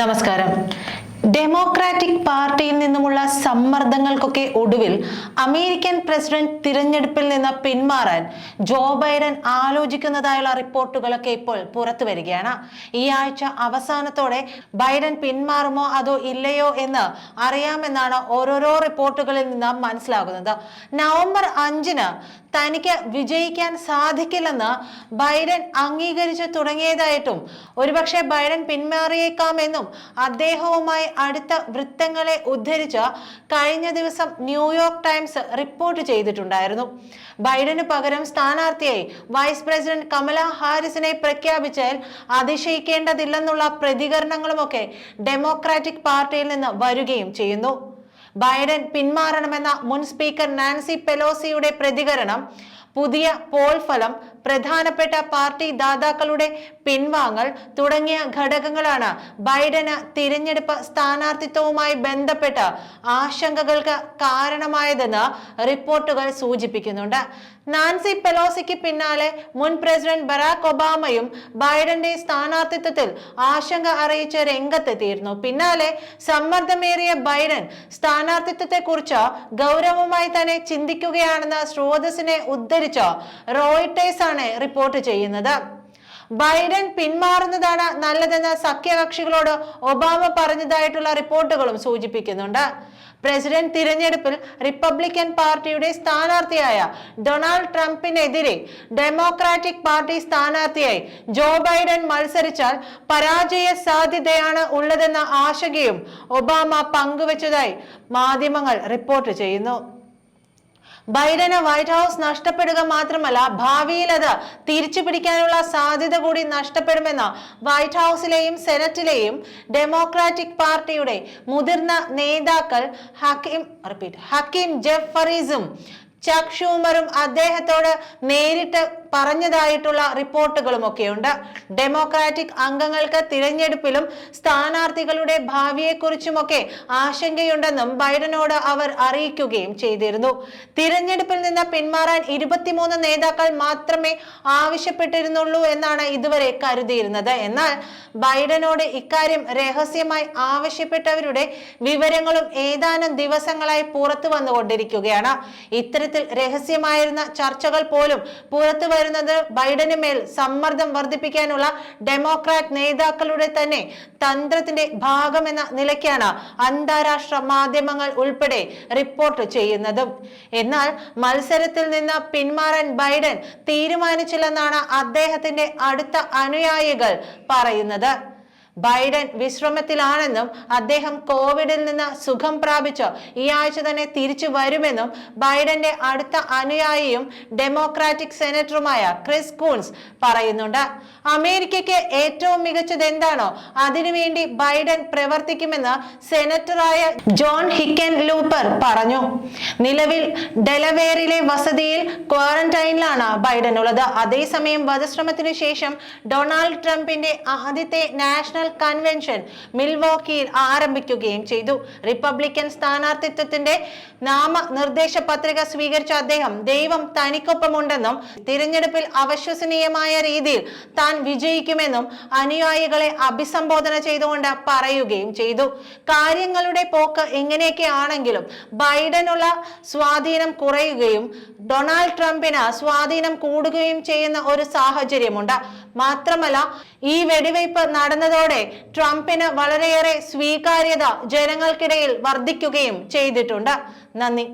നമസ്കാരം. ഡെമോക്രാറ്റിക് പാർട്ടിയിൽ നിന്നുമുള്ള സമ്മർദ്ദങ്ങൾക്കൊക്കെ ഒടുവിൽ അമേരിക്കൻ പ്രസിഡന്റ് തിരഞ്ഞെടുപ്പിൽ നിന്ന് പിന്മാറാൻ ജോ ബൈഡൻ ആലോചിക്കുന്നതായുള്ള റിപ്പോർട്ടുകളൊക്കെ ഇപ്പോൾ പുറത്തു വരികയാണ്. ഈ ആഴ്ച അവസാനത്തോടെ ബൈഡൻ പിന്മാറുമോ അതോ ഇല്ലയോ എന്ന് അറിയാമെന്നാണ് ഓരോരോ റിപ്പോർട്ടുകളിൽ നിന്ന് മനസ്സിലാകുന്നത്. നവംബർ അഞ്ചിന് തനിക്ക് വിജയിക്കാൻ സാധിക്കില്ലെന്ന് ബൈഡൻ അംഗീകരിച്ചു തുടങ്ങിയതായിട്ടും ഒരുപക്ഷെ ബൈഡൻ പിന്മാറിയേക്കാമെന്നും അദ്ദേഹവുമായി അടുത്ത വൃത്തങ്ങളെ ഉദ്ധരിച്ച് കഴിഞ്ഞ ദിവസം ന്യൂയോർക്ക് ടൈംസ് റിപ്പോർട്ട് ചെയ്തിട്ടുണ്ടായിരുന്നു. ബൈഡന് പകരം സ്ഥാനാർത്ഥിയായി വൈസ് പ്രസിഡന്റ് കമല ഹാരിസിനെ പ്രഖ്യാപിച്ചാൽ അതിശയിക്കേണ്ടതില്ലെന്നുള്ള പ്രതികരണങ്ങളുമൊക്കെ ഡെമോക്രാറ്റിക് പാർട്ടിയിൽ നിന്ന് വരികയും ചെയ്യുന്നു. ബൈഡൻ പിന്മാറണമെന്ന മുൻ സ്പീക്കർ നാൻസി പെലോസിയുടെ പ്രതികരണം പുതിയ പോൾ ഫലം പ്രധാനപ്പെട്ട പാർട്ടി ദാതാക്കളുടെ പിൻവാങ്ങൽ തുടങ്ങിയ ഘടകങ്ങളാണ് ബൈഡന് തിരഞ്ഞെടുപ്പ് സ്ഥാനാർത്ഥിത്വവുമായി ബന്ധപ്പെട്ട ആശങ്കകൾക്ക് കാരണമായതെന്ന് റിപ്പോർട്ടുകൾ സൂചിപ്പിക്കുന്നുണ്ട്. നാൻസി പെലോസിക്ക് പിന്നാലെ മുൻ പ്രസിഡന്റ് ബറാക് ഒബാമയും ബൈഡന്റെ സ്ഥാനാർത്ഥിത്വത്തിൽ ആശങ്ക അറിയിച്ച രംഗത്തെത്തിയിരുന്നു. പിന്നാലെ സമ്മർദ്ദമേറിയ ബൈഡൻ സ്ഥാനാർത്ഥിത്വത്തെക്കുറിച്ച് ഗൗരവമായി തന്നെ ചിന്തിക്കുകയാണെന്ന് സ്രോതസ്സിനെ ഉദ്ധരിച്ച റോയിട്ടേഴ്സ് ആണ് റിപ്പോർട്ട് ചെയ്യുന്നത്? ബൈഡൻ പിന്മാറുന്നതാണ് നല്ലതെന്ന് സഖ്യകക്ഷികളോട് ഒബാമ പറഞ്ഞതായിട്ടുള്ള റിപ്പോർട്ടുകളും സൂചിപ്പിക്കുന്നുണ്ട്. പ്രസിഡന്റ് തിരഞ്ഞെടുപ്പിൽ റിപ്പബ്ലിക്കൻ പാർട്ടിയുടെ സ്ഥാനാർത്ഥിയായ ഡൊണാൾഡ് ട്രംപിനെതിരെ ഡെമോക്രാറ്റിക് പാർട്ടി സ്ഥാനാർത്ഥിയായി ജോ ബൈഡൻ മത്സരിച്ചാൽ പരാജയ സാധ്യതയാണ് ഉള്ളതെന്ന ആശങ്കയും ഒബാമ പങ്കുവച്ചതായി മാധ്യമങ്ങൾ റിപ്പോർട്ട് ചെയ്യുന്നു. ബൈഡന് വൈറ്റ് ഹൗസ് നഷ്ടപ്പെടുക മാത്രമല്ല ഭാവിയിൽ അത് തിരിച്ചു പിടിക്കാനുള്ള സാധ്യത കൂടി നഷ്ടപ്പെടുമെന്ന് വൈറ്റ് ഹൗസിലെയും സെനറ്റിലെയും ഡെമോക്രാറ്റിക് പാർട്ടിയുടെ മുതിർന്ന നേതാക്കൾ ഹക്കീം റിപ്പീറ്റ് ഹക്കീം ജെഫറീസും ചക് ഷൂമറും അദ്ദേഹത്തോട് നേരിട്ട് പറഞ്ഞതായിട്ടുള്ള റിപ്പോർട്ടുകളും ഒക്കെയുണ്ട് ഡെമോക്രാറ്റിക് അംഗങ്ങൾക്ക് തിരഞ്ഞെടുപ്പിലും സ്ഥാനാർത്ഥികളുടെ ഭാവിയെക്കുറിച്ചുമൊക്കെ ആശങ്കയുണ്ടെന്നും ബൈഡനോട് അവർ അറിയിക്കുകയും ചെയ്തിരുന്നു. തിരഞ്ഞെടുപ്പിൽ നിന്ന് പിന്മാറാൻ ഇരുപത്തിമൂന്ന് നേതാക്കൾ മാത്രമേ ആവശ്യപ്പെട്ടിരുന്നുള്ളൂ എന്നാണ് ഇതുവരെ കരുതിയിരുന്നത്. എന്നാൽ ബൈഡനോട് ഇക്കാര്യം രഹസ്യമായി ആവശ്യപ്പെട്ടവരുടെ വിവരങ്ങളും ഏതാനും ദിവസങ്ങളായി പുറത്തു വന്നുകൊണ്ടിരിക്കുകയാണ് ഇത്തരത്തിൽ രഹസ്യമായിരുന്ന ചർച്ചകൾ പോലും പുറത്തു വരുന്നത് ബൈഡന് മേൽ സമ്മർദ്ദം വർദ്ധിപ്പിക്കാനുള്ള ഡെമോക്രാറ്റ് നേതാക്കളുടെ തന്നെ തന്ത്രത്തിന്റെ ഭാഗമെന്ന നിലയ്ക്കാണ് അന്താരാഷ്ട്ര മാധ്യമങ്ങൾ ഉൾപ്പെടെ റിപ്പോർട്ട് ചെയ്യുന്നതും. എന്നാൽ മത്സരത്തിൽ നിന്ന് പിന്മാറാൻ ബൈഡൻ തീരുമാനിച്ചില്ലെന്നാണ് അദ്ദേഹത്തിന്റെ അടുത്ത അനുയായികൾ പറയുന്നത്. ബൈഡൻ വിശ്രമത്തിലാണെന്നും അദ്ദേഹം കോവിഡിൽ നിന്ന് സുഖം പ്രാപിച്ച് ഈ ആഴ്ച തന്നെ തിരിച്ചു വരുമെന്നും ബൈഡന്റെ അടുത്ത അനുയായിയും ഡെമോക്രാറ്റിക് സെനറ്ററുമായ ക്രിസ് കൂൺസ് പറയുന്നുണ്ട്. അമേരിക്കയ്ക്ക് ഏറ്റവും മികച്ചത് എന്താണോ അതിനുവേണ്ടി ബൈഡൻ പ്രവർത്തിക്കുമെന്ന് സെനറ്ററായ ജോൺ ഹിക്കൻ ലൂപ്പർ പറഞ്ഞു. നിലവിൽ ഡെലവേറിലെ വസതിയിൽ ക്വാറന്റൈനിലാണ് ബൈഡൻ ഉള്ളത്. അതേസമയം വധശ്രമത്തിനു ശേഷം ഡൊണാൾഡ് ട്രംപിന്റെ ആദ്യത്തെ നാഷണൽ കൺവെൻഷൻ മിൽവോക്കിയിൽ ആരംഭിക്കുകയും ചെയ്തു. റിപ്പബ്ലിക്കൻ സ്ഥാനാർത്ഥിത്വത്തിന്റെ നാമനിർദ്ദേശ പത്രിക സ്വീകരിച്ച അദ്ദേഹം ദൈവം തനിക്കൊപ്പമുണ്ടെന്നും തിരഞ്ഞെടുപ്പിൽ അവിശ്വസനീയമായ രീതിയിൽ താൻ വിജയിക്കുമെന്നും അനുയായികളെ അഭിസംബോധന ചെയ്തുകൊണ്ട് പറയുകയും ചെയ്തു. കാര്യങ്ങളുടെ പോക്ക് ഇങ്ങനെയൊക്കെ ആണെങ്കിലും ബൈഡനുള്ള സ്വാധീനം കുറയുകയും ഡൊണാൾഡ് ട്രംപിന് സ്വാധീനം കൂടുകയും ചെയ്യുന്ന ഒരു സാഹചര്യമുണ്ട്. മാത്രമല്ല ഈ വെടിവയ്പ് നടന്നതോടെ ട്രംപിന് വളരെയേറെ സ്വീകാര്യത ജനങ്ങൾക്കിടയിൽ വർദ്ധിക്കുകയും ചെയ്തിട്ടുണ്ട്. നന്ദി.